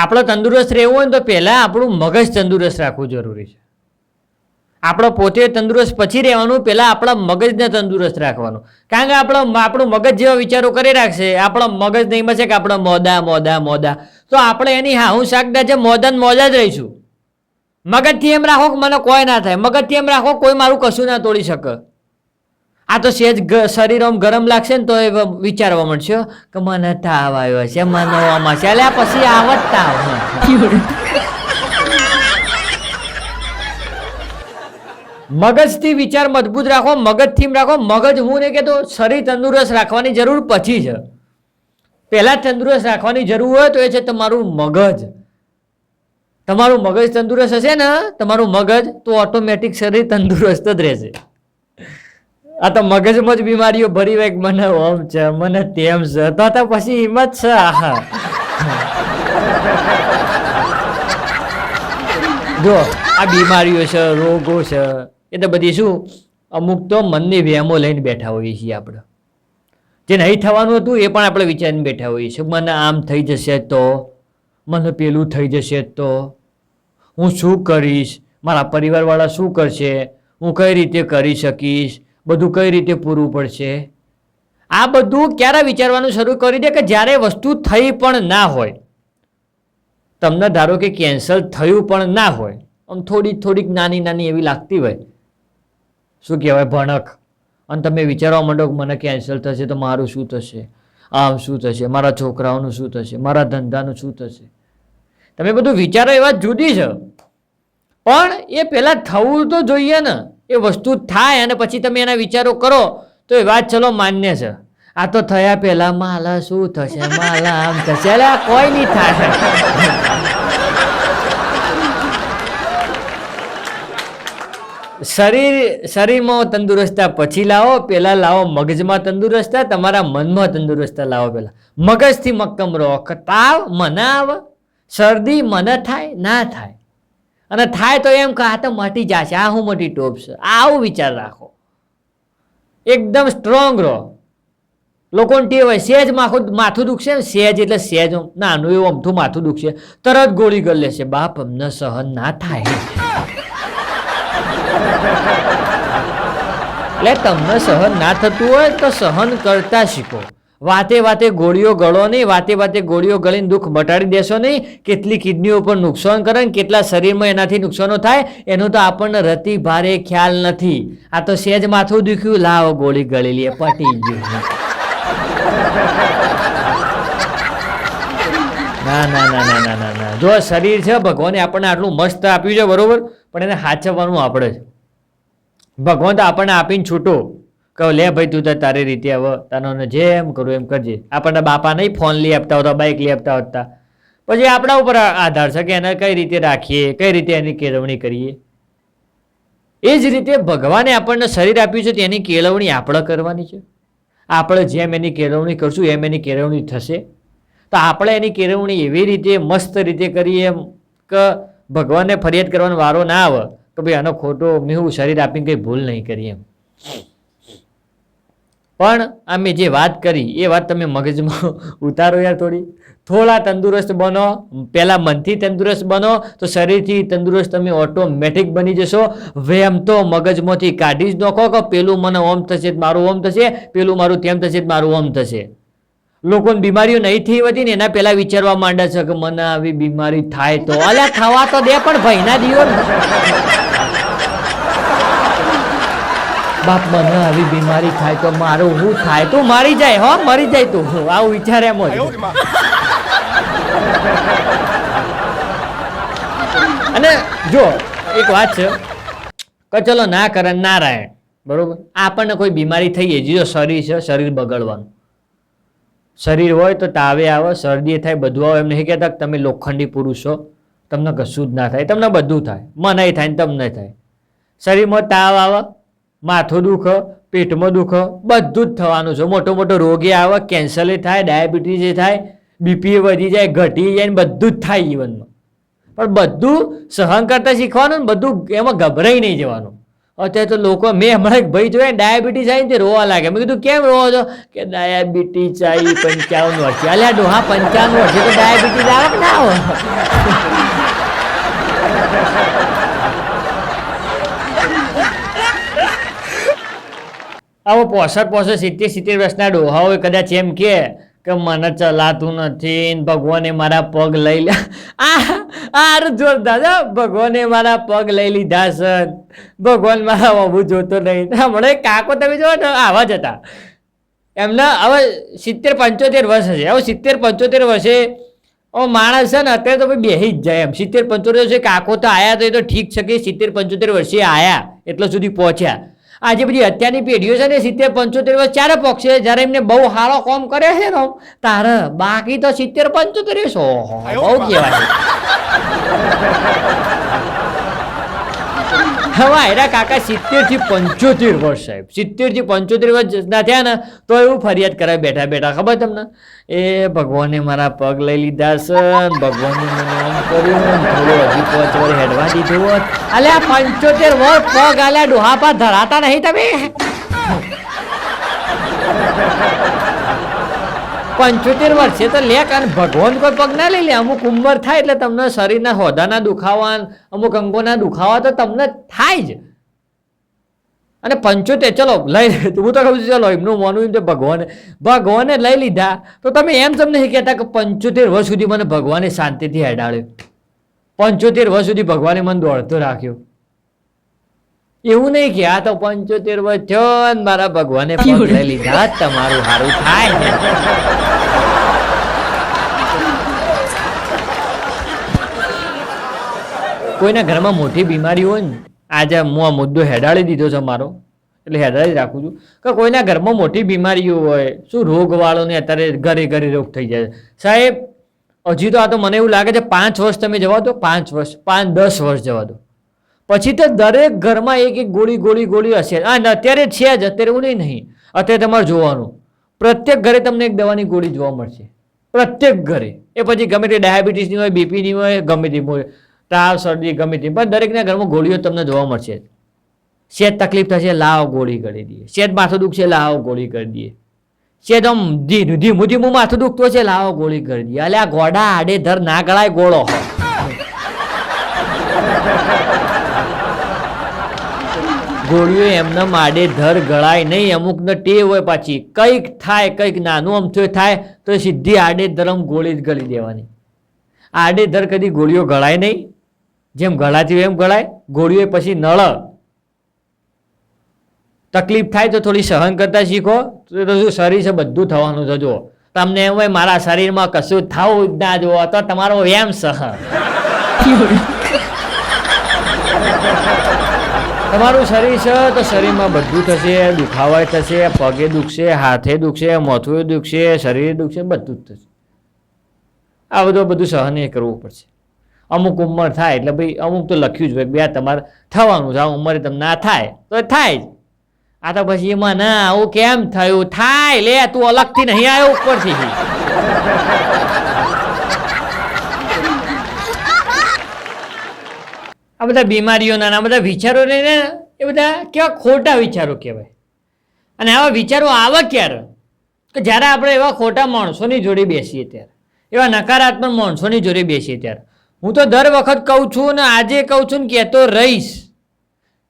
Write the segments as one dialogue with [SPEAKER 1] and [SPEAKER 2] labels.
[SPEAKER 1] આપણે તંદુરસ્ત રહેવું હોય ને તો પહેલાં આપણું મગજ તંદુરસ્ત રાખવું જરૂરી છે. આપણો પોતે તંદુરસ્ત પછી રહેવાનું, પહેલાં આપણા મગજને તંદુરસ્ત રાખવાનું. કારણ કે આપણો આપણું મગજ જેવા વિચારો કરી રાખશે, આપણો મગજ નહીં મળશે કે આપણે મોદા મોદા મોદા. તો આપણે એની હા હું શાકદા છે મોદા ને મોદા જ રહીશું. મગજથી એમ રાખો કે મને કોઈ ના થાય, મગજથી એમ રાખો કોઈ મારું કશું ના તોડી શકે. આ તો સેજ શરીર આમ ગરમ લાગશે ને તો એ વિચારવા મળશે કે મને તાવ આવ્યો છે, મને આમાં છે. એટલે પછી આવત તાવ. મગજથી વિચાર મજબૂત રાખો મગજથી રાખો. મગજ હું ને કહેતો શરીર તંદુરસ્ત રાખવાની જરૂર પછી છે. પહેલાં તંદુરસ્ત રાખવાની જરૂર હોય તો એ છે તમારું મગજ. તમારું મગજ તંદુરસ્ત હશે ને? તમારું મગજ તો ઓટોમેટિક શરીર તંદુરસ્ત જ રહેશે. આ તો મગજમાં જ બીમારીઓ ભરી વેક મને ઓમ છે, મને તેમ છે. તો તો પછી હિંમત છે, આહા. જો, આ બીમારીઓ છે, રોગો છે, એ તો બધી શું, અમુક તો મનની વ્યામો લઈને બેઠા હોઈએ છીએ આપણે. જે નહીં થવાનું હતું એ પણ આપણે વિચારીને બેઠા હોઈએ છીએ. મને આમ થઈ જશે તો, મને પેલું થઈ જશે તો. હું શું કરીશ? મારા પરિવારવાળા શું કરશે? હું કઈ રીતે કરી શકીશ? બધું કઈ રીતે પૂરું પડશે? આ બધું ક્યારે વિચારવાનું શરૂ કરી દે કે જ્યારે વસ્તુ થઈ પણ ના હોય. તમને ધારો કે કેન્સલ થયું પણ ના હોય, આમ થોડી થોડીક નાની નાની એવી લાગતી હોય. શું કહેવાય ભણક? અને તમે વિચારવા માંડો મને કેન્સલ થશે તો મારું શું થશે? આમ શું થશે? મારા છોકરાઓનું શું થશે? મારા ધંધાનું શું થશે? તમે બધું વિચારો એ વાત જુદી છે. પણ એ પહેલાં થવું તો જોઈએ ને. એ વસ્તુ થાય અને પછી તમે એના વિચારો કરો, તો એ વાત ચલો માન્ય છે. આ તો થયા પહેલા માલા શું થશે, માલા આમ થશે. એટલે આ કોઈ નહીં થાય. શરીર, શરીરમાં તંદુરસ્તા પછી લાવો પહેલાં લાવો મગજમાં તંદુરસ્તા તમારા મનમાં તંદુરસ્તા લાવો પહેલાં મગજથી મક્કમ રહો. તાવ મને આવે. શરદી, મને થાય, ના થાય. અને થાય તો એમ કે આ તો મટી જશે, આ હું મોટી ટોપ છે. આવું વિચાર રાખો. એકદમ સ્ટ્રોંગ રહો. લોકોને ટેવ હોય સહેજ માખું, માથું દુખશે સહેજ એટલે સહેજ નાનું એવું અમથું માથું દુખશે. તરત ગોળી કરી લેશે. બાપ, અમને સહન ના થાય. એટલે તમને સહન ના થતું હોય તો સહન કરતા શીખો. વાતે વાતે ગોળીઓ ગળો નહીં, વાતે વાતે ગોળીઓ ગળીને દુઃખ મટાડી દેશો નહીં. કેટલી કિડનીઓ પર નુકસાન કરે ને કેટલા શરીરમાં એનાથી નુકસાનો થાય, એનો તો આપણને રતિ ભારે ખ્યાલ નથી. આ તો સહેજ માથું દુખ્યું. લાવો ગોળી ગળી લે, પટી ગયું. ના ના ના ના ના ના ના. જો શરીર છે, ભગવાને આપણને આટલું મસ્ત આપ્યું છે, બરોબર? પણ એને સાચવવાનું આપણે જ ભગવાન તો આપણને આપીને છૂટો. કહો, લે ભાઈ, તું તો તારી રીતે હવે તને જેમ કરું, એમ કરજે. આપણને બાપા નહીં ફોન લઈ આપતા હોતા બાઇક લઈ આપતા હોતા. પછી આપણા ઉપર આધાર છે કે એને કઈ રીતે રાખીએ, કઈ રીતે એની કેળવણી કરીએ? એ જ રીતે ભગવાને આપણને શરીર આપ્યું છે, તેની કેળવણી આપણે કરવાની છે. આપણે જેમ એની કેળવણી કરશું, એમ એની કેળવણી થશે. તો આપણે એની કેળવણી એવી રીતે મસ્ત રીતે કરીએ એમ કે ભગવાનને ફરિયાદ કરવાનો વારો ના આવે તો ભાઈ, આનો ખોટો મેં હું શરીર આપીને કંઈ ભૂલ નહીં કરી એમ. પણ અમે જે વાત કરી, એ વાત તમે મગજમાં ઉતારો યાર થોડી. થોડા તંદુરસ્ત બનો, પહેલાં મનથી તંદુરસ્ત બનો, તો શરીરથી તંદુરસ્ત તમે ઓટોમેટિક બની જશો. વેમ તો મગજમાંથી કાઢી જ નાખો કે પેલું મને ઓમ થશે મારું ઓમ થશે, પેલું મારું તેમ થશે મારું ઓમ થશે. લોકોને બીમારીઓ નહીં થઈ વધી ને એના પહેલા વિચારવા માંડે છે કે મને આવી બીમારી થાય તો. અલ્યા થવા તો દે પણ ભાઈના દિવસ. બાપ મને આવી બીમારી થાય તો મારું હું થાય? તું મારી જાય હો મરી જાય તું. આવું વિચાર એમ જ અને જો એક વાત છે. કે ચલો ના કરે નારાયણ બરોબર? આપણને કોઈ બીમારી થઈ જાય. જો શરીર છે શરીર બગડવાનું. શરીર હોય તો તાવે આવે શરદી થાય બધું આવે. એમ નહીં કહેતા કે તમે લોખંડી પુરુષ છો તમને કશું જ ના થાય. તમને બધું થાય. મને થાય ને તમને થાય. શરીરમાં તાવ આવે માથું દુઃખ, પેટમાં દુઃખ, બધું જ થવાનું છે. મોટો મોટો રોગે આવે કેન્સર થાય ડાયાબિટીસ થાય બીપી વધી જાય, ઘટી જાય ને બધું જ થાય જીવનમાં. પણ બધું સહન કરતા શીખવાનું ને બધું એમાં ગભરાઈ નહીં જવાનું. અત્યારે તો લોકો મેં હમણાં એક ભાઈ જોયા ડાયાબિટીસ આવી તે રોવા લાગે મેં કીધું, કેમ રોવો છો? કે ડાયાબિટીસ આવી પંચાવન વર્ષે. અલ્યા ડોહા, પંચાવન વર્ષે તો ડાયાબિટીસ આવે કે ના આવે? આવો પોસઠ પોસઠ સિત્તેર સિત્તેર વર્ષના ડોહાઓ કદાચ એમ કે કે મને ચલાતું નથી ભગવાને મારા પગ લઈ લે. આ અરે જોરદાર ભગવાને મારા પગ લઈ લીધા છે. ભગવાન મારા બાબુ જોતો નહીં. હમણાં કાકો તમે જો ને, આવા જ હતા. એમના હવે સિત્તેર પંચોતેર વર્ષ હશે. હવે સિત્તેર પંચોતેર વર્ષે ઓ માણસ છે ને, અત્યારે તો ભાઈ બેસી જ જાય એમ. સિત્તેર પંચોતેર વર્ષે કાકો તો આવ્યા તો એ તો ઠીક છે કે સિત્તેર પંચોતેર વર્ષે આયા, એટલા સુધી પહોંચ્યા. આજે બધી અત્યારની પેઢીઓ છે ને સિત્તેર પંચોતેર વર્ષ ચારે પક્ષે જ્યારે એમને બહુ સારો કોમ કરે છે ને તારે બાકી તો સિત્તેર પંચોતેર વર્ષ બહુ કહેવાય. હવે એના કાકા સિત્તેરથી પંચોતેર વર્ષ સાહેબ. સિત્તેરથી પંચોતેર વર્ષ ના થયા ને, તો એવું ફરિયાદ કરે બેઠા બેઠા. ખબર તમને? એ ભગવાને મારા પગ લઈ લીધા છે ભગવાને મને આમ કર્યું હજી પાંચ વાર હેડવા દીધું હોત. અલ્યા પંચોતેર વર્ષ પગ આલ્યા ડોહાપા ધરાતા નહીં તમે? પંચોતેર વર્ષે તો લે અને ભગવાન કોઈ પગ ના લઈ લે. અમુક ઉંમર થાય એટલે તમને શરીરના હોદાના દુખાવા અમુક અંગોના દુખાવા તો તમને થાય જ. અને પંચોતેર, ચલો, લઈ હું તો કહું છું, ચલો, એમનું માનવું એમ ભગવાને. ભગવાને લઈ લીધા. તો તમે એમ તમને કહેતા કે પંચોતેર વર્ષ સુધી મને ભગવાને શાંતિથી હેડાડ્યું? પંચોતેર વર્ષ સુધી ભગવાને મને દોડતો રાખ્યો. એવું નહીં કે આ તો પંચોતેર વર્ષ મારા ભગવાને લીધા. તમારું સારું થાય. કોઈના ઘરમાં મોટી બીમારી હોય ને, આજે હું આ મુદ્દો હેડાળી દીધો છે મારો, એટલે હેડાળી રાખું છું, કે કોઈના ઘરમાં મોટી બીમારીઓ હોય, શું રોગવાળોને અત્યારે ઘરે ઘરે રોગ થઈ જાય સાહેબ, હજી તો આ તો મને એવું લાગે છે પાંચ વર્ષ તમે જવા દો, પાંચ વર્ષ, પાંચ, દસ વર્ષ જવા દો. પછી તો દરેક ઘરમાં એક એક ગોળી ગોળી ગોળી હશે. હા અત્યારે છે જ, અત્યારે એવું નહીં નહીં. અત્યારે તમારે જોવાનું. પ્રત્યેક ઘરે તમને એક દવાની ગોળી જોવા મળશે. પ્રત્યેક ઘરે. એ પછી ગમે તે ડાયાબિટીસની હોય, બીપીની હોય, ગમે તે હોય. તાવ, શરદી, ગમે તે પણ દરેકના ઘરમાં ગોળીઓ તમને જોવા મળશે. શેત તકલીફ થશે, લાવ ગોળી કરી દઈએ. શેત માથું દુખશે, લાવ ગોળી કરી દઈએ. શેત આમ ધીમું ધીમું માથું દુખતું છે લાવ ગોળી કરી દઈએ. એટલે આ ગોડા આડે ધર ના ગળાય ગોળો. ગોળીઓ એમને માડે ધર ગળાય નહીં. અમુકને ટેવ હોય પાછી. કંઈક થાય, કંઈક નાનું અમથું થાય તો સીધી આડે ધરમ ગોળી જ ગળી દેવાની. આડે ધર કદી ગોળીઓ ગળાય નહીં. જેમ ગળાતી એમ ગળાય, ગોળીઓ પછી નળ. તકલીફ થાય તો થોડી સહન કરતા શીખો, તો શું શરીર છે બધું થવાનું છે તમને એમ હોય, મારા શરીરમાં કશું થવું જ ના જુઓ, તો તમારો એમ સહ તમારું શરીર છે તો શરીરમાં બધું થશે, દુખાવા થશે, પગે દુખશે, હાથે દુખશે, મોથું દુખશે, શરીર દુખશે, બધું જ થશે. આ બધું બધું સહન એ કરવું પડશે. અમુક ઉંમર થાય એટલે ભાઈ અમુક તો લખ્યું જ હોય બે તમારે થવાનું છે, આ ઉંમરે તમને ના થાય. તો થાય જ. આ તો પછી એમાં, ના, આવું કેમ થયું? થાય, લે, તું અલગથી નહીં આવ્યો ઉપરથી. આ બધા બીમારીઓના આ બધા વિચારો ને એ બધા કેવા ખોટા વિચારો કહેવાય. અને આવા વિચારો આવે ક્યારે? કે જ્યારે આપણે એવા ખોટા માણસોની જોડે બેસીએ ત્યારે, એવા નકારાત્મક માણસોની જોડે બેસીએ ત્યારે. હું તો દર વખત કહું છું ને આજે કહું છું ને કહેતો રહીશ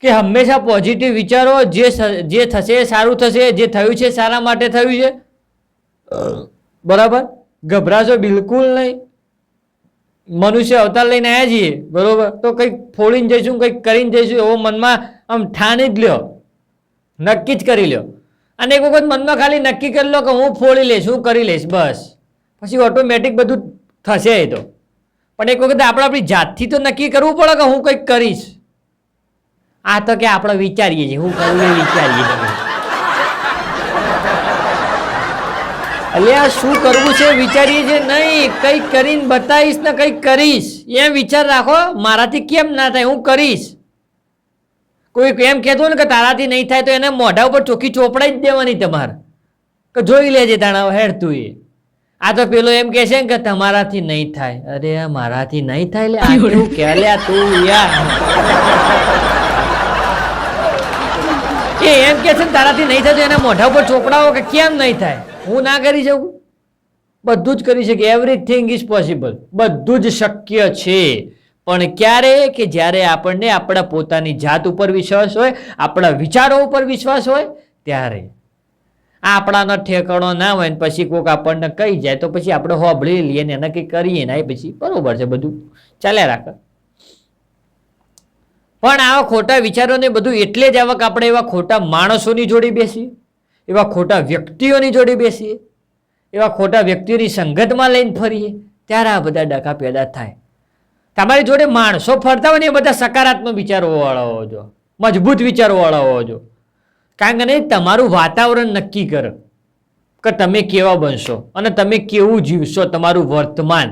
[SPEAKER 1] કે હંમેશા પોઝિટિવ વિચારો, જે જે થશે સારું થશે, જે થયું છે સારા માટે થયું છે. બરાબર? ગભરાશો બિલકુલ નહીં. મનુષ્ય અવતાર લઈને આવ્યા છીએ, બરોબર? તો કંઈક ફોડીને જઈશું, કંઈક કરીને જઈશું, એવો મનમાં આમ ઠાની જ લ્યો. નક્કી જ કરી લ્યો. અને એક વખત મનમાં ખાલી નક્કી કરી લો કે હું ફોડી લઈશ, હું કરી લઈશ, બસ. પછી ઓટોમેટિક બધું થશે એ તો. પણ એક વખત આપણે આપણી જાતથી તો નક્કી કરવું પડે કે હું કંઈક કરીશ. આ તો કે આપણે વિચારીએ છીએ, હું કરવું એ વિચારીએ છીએ. આ શું કરવું છે વિચારીએ છે નહીં, કંઈક કરીને બતાવીશ ને કંઈક કરીશ. એમ વિચાર રાખો, મારાથી કેમ ના થાય, હું કરીશ. કોઈ એમ કહેતો ને કે તારાથી નહીં થાય તો એને મોઢા ઉપર ચોખ્ખી ચોપડાઈ જ દેવાની તમારે. કે જોઈ લેજે તાણા હેડ તું એ. આ તો પેલો એમ કે છે કે તમારાથી નહીં થાય. અરે મારાથી નહીં થાય લે આ કેવું કે લે તું યાર. એ એમ કે છે ને તારાથી નહીં થતું એના મોઢા ઉપર ચોપડાવો કે કેમ નહીં થાય? હું ના કરી શકું? બધું જ કરી શકે એવરીથિંગ ઇઝ પોસિબલ બધું જ શક્ય છે. પણ ક્યારે કે જ્યારે આપણને આપણા પોતાની જાત ઉપર વિશ્વાસ હોય આપણા વિચારો ઉપર વિશ્વાસ હોય ત્યારે આપણાનો ઠેકાણો ના હોય ને પછી કોઈક આપણને કહી જાય, તો પછી આપણે હોભળી લઈએ ને એને કંઈ કરીએ ને, એ પછી બરોબર છે બધું. ચાલ્યા રાખે. પણ આવા ખોટા વિચારોને બધું એટલે જ આવક આપણે એવા ખોટા માણસોની જોડી બેસીએ, એવા ખોટા વ્યક્તિઓની જોડી બેસીએ, એવા ખોટા વ્યક્તિઓની સંગતમાં લઈને ફરીએ, ત્યારે આ બધા ડખા પેદા થાય. તમારી જોડે માણસો ફરતા હોય ને એ બધા સકારાત્મક વિચારો વાળા હોવો જો મજબૂત વિચારો વાળા હોવો જો કારણ કે તમારું વાતાવરણ નક્કી કરે કે તમે કેવા બનશો અને તમે કેવું જીવશો તમારું વર્તમાન.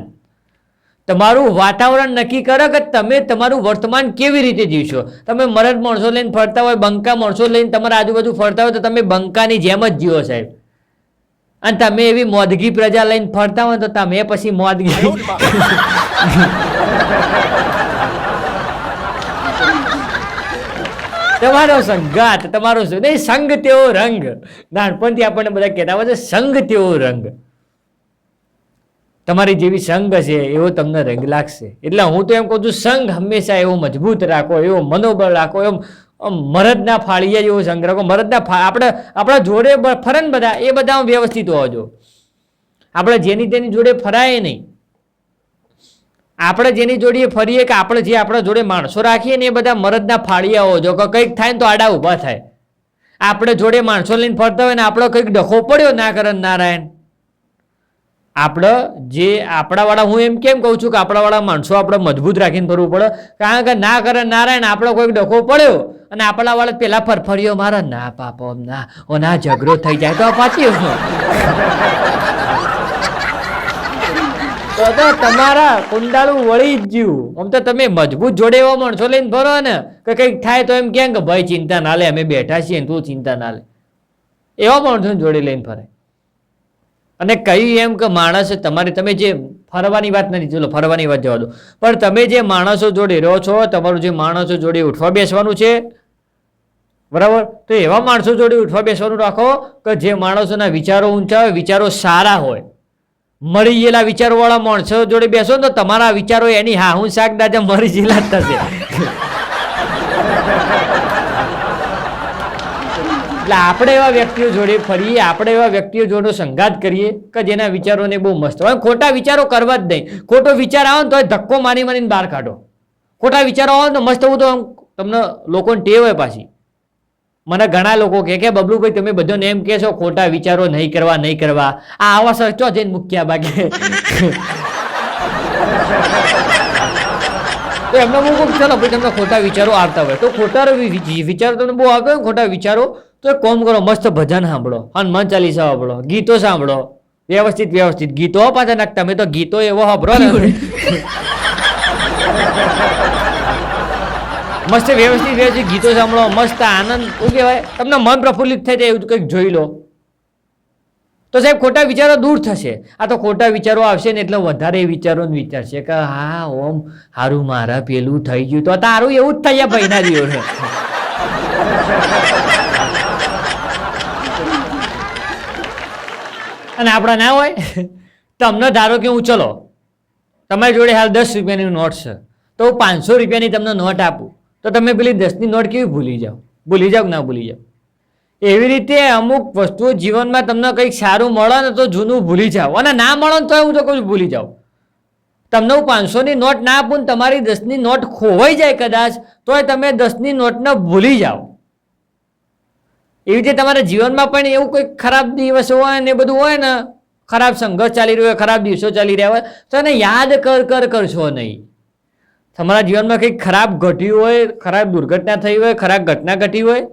[SPEAKER 1] તમારું વાતાવરણ નક્કી કરે કે તમે તમારું વર્તમાન કેવી રીતે જીવશો. તમે મરદ માણસો લઈને ફરતા હોય, બંકા માણસો લઈને તમારા આજુબાજુ ફરતા હોય તો તમે બંકાની જેમ જ જીવો સાહેબ. અને તમે એવી મોદગી પ્રજા લઈને ફરતા હોય તો તમે પછી મોદગી. તમારો સંગાત, તમારો નહીં, સંગ તેવો રંગ. નાનપણથી આપણને બધા કહેતા હોય છે, સંગ તેવો રંગ. તમારી જેવી સંગ છે, એવો તમને રંગ લાગશે. એટલે હું તો એમ કહું છું સંઘ હંમેશા એવો મજબૂત રાખો, એવો મનોબળ રાખો એવો મરદના ફાળીયા જેવો સંઘ રાખો. મરદના આપણે, આપણા જોડે બ- ફરે ને બધા, એ બધા વ્યવસ્થિત હોવા જો આપણે જેની તેની જોડે ફરાય નહીં. આપણે જેની જોડે ફરીએ કે આપણે જે આપણા જોડે માણસો રાખીએ ને એ બધા મરદના ફાળિયાઓ, જો કંઈક થાય ને તો આડા ઊભા થાય. આપણે જોડે માણસો લઈને ફરતા હોય ને આપણો કંઈક ડખો પડ્યો ના કરે નારાયણ. આપણે જે આપણાવાળા, હું એમ કેમ કહું છું કે આપણાવાળા માણસો આપણે મજબૂત રાખીને ફરવું પડે? કારણ કે ના કરે નારાયણ આપણો કોઈક ડખો પડ્યો અને આપણાવાળા પેલા ફરફરીઓ, મારા ના પાપો, ના ઓ ના ઝઘડો થઈ જાય તો પાછી તો તો તમારા કુંડાળું વળી જ ગયું. આમ તો તમે મજબૂત જોડે એવા માણસો લઈને ફરો ને કે કંઈક થાય તો એમ કેમ કે ભાઈ ચિંતા ના લે, અમે બેઠા છીએ તું ચિંતા ના લે. એવા માણસો જોડે લઈને ફરે અને કહ્યું એમ કે માણસ, તમારે તમે જે ફરવાની વાત નથી, ચલો ફરવાની વાત જવા દો. પણ તમે જે માણસો જોડે રહો છો, તમારું જે માણસો જોડે ઉઠવા બેસવાનું છે, બરાબર? તો એવા માણસો જોડે ઉઠવા બેસવાનું રાખો કે જે માણસોના વિચારો ઊંચા હોય, વિચારો સારા હોય. મરી ગયેલા વિચારોવાળા માણસો જોડે બેસો તો તમારા વિચારો એની હા હું શાક દાદા મરી ગયેલા જ થશે. એટલે આપણે એવા વ્યક્તિઓ જોડે ફરીએ, આપણે એવા વ્યક્તિઓ જોડે સંઘાત કરીએ કે જેના વિચારોને બહુ મસ્ત હોય. ખોટા વિચારો કરવા જ નહીં. ખોટો વિચાર આવે ને તો ધક્કો મારી મારીને બહાર કાઢો. ખોટા વિચારો આવે ને મસ્ત હું તો તમને લોકોને ટેવ હોય પાછી. મને ઘણા લોકો કહે કે, બબલુભાઈ, તમે બધાને એમ કહેશો, ખોટા વિચારો નહીં કરવા નહીં કરવા. આ આવા સચો જઈને મૂક્યા બાકી તો એમને હું કહું, ચાલો ભાઈ, તમને ખોટા વિચારો આવતા હોય. તો ખોટા વિચારો તમને બહુ આવતા ખોટા વિચારો, તો એક કોમ કરો, મસ્ત ભજન સાંભળો, હનુમાન ચાલીસા સાંભળો ગીતો સાંભળો, વ્યવસ્થિત વ્યવસ્થિત. ગીતો પાછા નાખતા તમે તો ગીતો એવો સાંભળો ને. મસ્ત વ્યવસ્થિત વ્યવસ્થિત ગીતો સાંભળો, મસ્ત આનંદ. શું કહેવાય? તમને મન પ્રફુલ્લિત થાય તે એવું કંઈક જોઈ લો. તો સાહેબ, ખોટા વિચારો દૂર થશે. આ તો ખોટા વિચારો આવશે ને એટલે વધારે વિચારો વિચારોનું વિચારશે કે, હા, ઓમ, હારું મારા પેલું થઈ ગયું. તો તારું એવું જ થયા ભાઈના દિવસે અને આપણા ના હોય? તમને ધારો કે હું, ચલો, તમારી જોડે હાલ દસ રૂપિયાની નોટ છે. તો હું પાંચસો રૂપિયાની તમને નોટ આપું. તો તમે પેલી દસની નોટ કેવી ભૂલી જાઓ? ભૂલી જાઓ ના ભૂલી જાઓ? એવી રીતે અમુક વસ્તુઓ જીવનમાં તમને કંઈક સારું મળે ને તો જૂનું ભૂલી જાઓ. અને ના મળે ને તો હું તો કહું ભૂલી જાઓ. તમને હું પાંચસોની નોટ ના આપું ને તમારી દસની નોટ ખોવાઈ જાય કદાચ, તોય તમે દસની નોટને ભૂલી જાઓ. એવી રીતે તમારા જીવનમાં પણ એવું કોઈ ખરાબ દિવસો હોય ને એ બધું હોય ને, ખરાબ સંઘર્ષ ચાલી રહ્યો હોય, ખરાબ દિવસો ચાલી રહ્યા હોય, તો એને યાદ કર કર, કરશો નહીં. તમારા જીવનમાં કંઈક ખરાબ ઘટ્યું હોય, ખરાબ દુર્ઘટના થઈ હોય, ખરાબ ઘટના ઘટી હોય,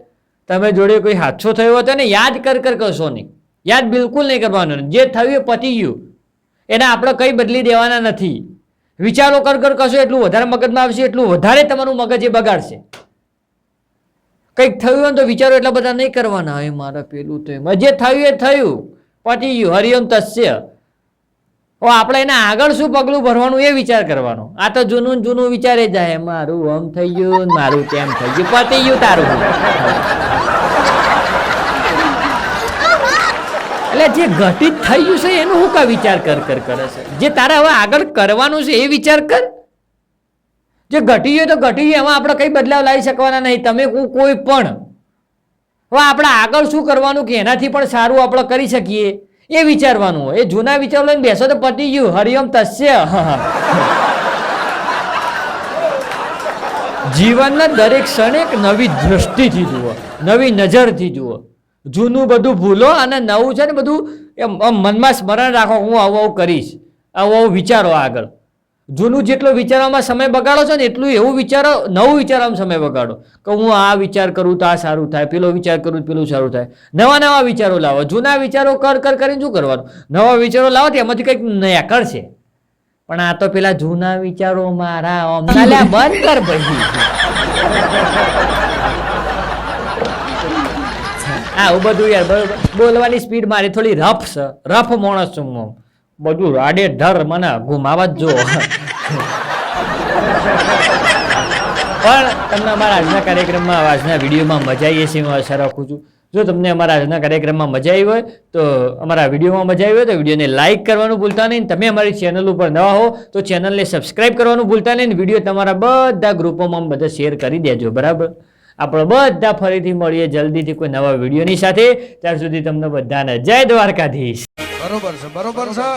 [SPEAKER 1] તમે જોડે કોઈ હાદસો થયો હોય તો એને યાદ કર કર કરશો નહીં. યાદ બિલકુલ નહીં કરવાનું. જે થયું એ પતી ગયું. એને આપણે કંઈ બદલી દેવાના નથી. વિચારો કર કર કરશો, એટલું વધારે મગજમાં આવશે, એટલું વધારે તમારું મગજ એ બગાડશે. કંઈક થયું હોય તો વિચારો એટલા બધા નહીં કરવાના. હવે મારે પેલું તો એમાં. જે થયું એ થયું. પતી ગયું. હરિઓમ તસ્ય. ઓ, આપણે એને આગળ શું પગલું ભરવાનું એ વિચાર કરવાનો. આ તો જૂનું જૂનું વિચારે જાય, મારું આમ થઈ ગયું મારું કેમ થઈ ગયું. પતી ગયું તારું. એટલે જે ઘટિત થઈ ગયું છે, એનું હું કા વિચાર કર કર, કરે છે? જે તારે હવે આગળ કરવાનું છે, એ વિચાર કર. જે ઘટી ગયું તો ઘટી ગયું, એમાં આપણે કંઈ બદલાવ લાવી શકવાના નહીં. તમે કોઈ પણ. હવે આપણે આગળ શું કરવાનું કે એનાથી પણ સારું આપણે કરી શકીએ. એ વિચારવાનું હોય. એ જૂના વિચારો લઈને બેસો તો પતી ગયું. હરિયમ તસ્ય. જીવનના દરેક ક્ષણે એક નવી દ્રષ્ટિથી જુઓ. નવી નજરથી જુઓ. જૂનું બધું ભૂલો અને નવું છે ને બધું એમ મનમાં સ્મરણ રાખો, હું આવું આવું કરીશ. આવું આવું વિચારો આગળ. જૂનું જેટલો વિચારવામાં સમય બગાડો છો ને એટલું એવું વિચારો નવું વિચારવામાં સમય બગાડો. કે હું આ વિચાર કરું તો આ સારું થાય પેલો વિચાર કરું તો પેલું સારું થાય. નવા નવા વિચારો લાવો. જૂના વિચારો કર કર કરીને શું કરવાનું? નવા વિચારો લાવો તો એમાંથી કંઈક નયા કરશે પણ આ તો પેલા જૂના વિચારો મારા ઓમના લ્યા બંધ કર ભાઈ. હા હું બધું યાર બરોબર. બોલવાની સ્પીડ મારી થોડી રફ છે. રફ માણસ છું હું બધું રાડે ધર મને ગુમાવા જ જો પણ તમને અમારા આજના કાર્યક્રમમાં આજના વિડીયોમાં મજા આવી હશે, હું આશા રાખું છું. જો તમને અમારા આજના કાર્યક્રમમાં મજા આવી હોય, તો અમારા વિડીયોમાં મજા આવી હોય, તો વિડીયોને લાઇક કરવાનું ભૂલતા નહીં. તમે અમારી ચેનલ ઉપર નવા હો, તો ચેનલને સબસ્ક્રાઇબ કરવાનું ભૂલતા નહીં વીડિયો તમારા બધા ગ્રુપોમાં બધા શેર કરી દેજો, બરાબર? આપણે બધા ફરીથી મળીએ જલ્દીથી કોઈ નવા વિડીયોની સાથે. ત્યાર સુધી તમને બધાને જય દ્વારકાધીશ.
[SPEAKER 2] બરોબર છે બરોબર છે